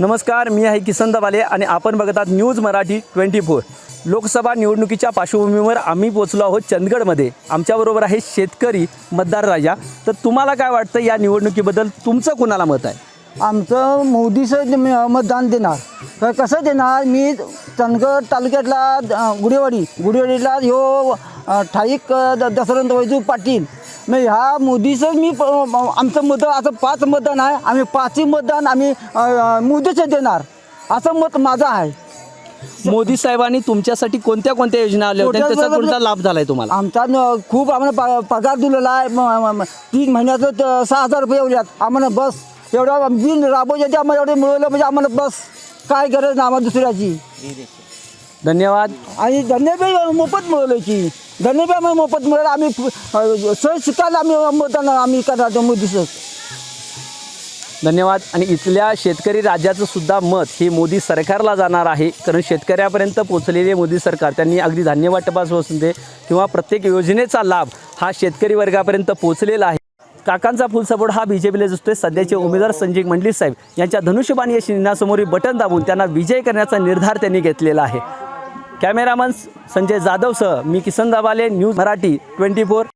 नमस्कार मी आहे किसन दबाले आणि आपण बघत आहात news Marathi twenty four. Lok Sabha निवडणुकीच्या पार्श्वभूमीवर आम्ही पोचलो आहोत चंदगडमध्ये. आमच्याबरोबर आहे शेतकरी मतदार राजा. तर तुम्हाला काय वाटतं या निवडणुकीबद्दल? तुमचं कुणाला मत आहे? आमचं मोदीचं जे मतदान देणार. तर कसं देणार? मी चंदगड तालुक्यातला अ, गुढेवाडी. गुढेवाडीला ह्यो अ, ठाईक अ, द- दशरथ वैजू पाटील मग ह्या मोदीचं मी प- म- आमचं मतदान असं पाच मतदान आहे. आम्ही पाचही मतदान आम्ही अ, मोदीचं देणार. असं मत माझं आहे. मोदी साहेबांनी तुमच्यासाठी कोणत्या कोणत्या योजना आल्या होत्या? त्याचा कोणता लाभ झालाय तुम्हाला? आमचा न- खूप आम्हाला प- पगार दिलेला आहे. म- म- म- तीन महिन्याचं त- सहा हजार रुपये एवढ्यात. आम्हाला बस एवढा बिन राबवण्याचे आम्हाला एवढे मिळवलं म्हणजे आम्हाला बस काय गरज नाही आम्हाला दुसऱ्याची. धन्यवाद. आणि धन्यवाद मोफत मिळवलं की धन्यवाद मोफत मिळेल आम्ही सोय शिकायला आम्ही मतदान आम्ही करणार मोदीचं धन्यवाद. आणि इथल्या शेतकरी राज्याचं सुद्धा मत हे मोदी सरकारला जाणार आहे. कारण शेतकऱ्यापर्यंत पोचलेले मोदी सरकार त्यांनी अगदी धान्य वाटपापासून ते किंवा प्रत्येक योजनेचा लाभ हा शेतकरी वर्गापर्यंत पोचलेला आहे. काकांचा फुल सपोर्ट हा बी जे पीला दिसतोय. सध्याचे उमेदवार संजय मंडलिक साहेब यांच्या धनुष्यबाणी या चिन्हासमोरील बटन दाबून त्यांना विजय करण्याचा निर्धार त्यांनी घेतलेला आहे. कॅमेरामन संजय जाधवसह मी Kisan Dabale news Marathi twenty four.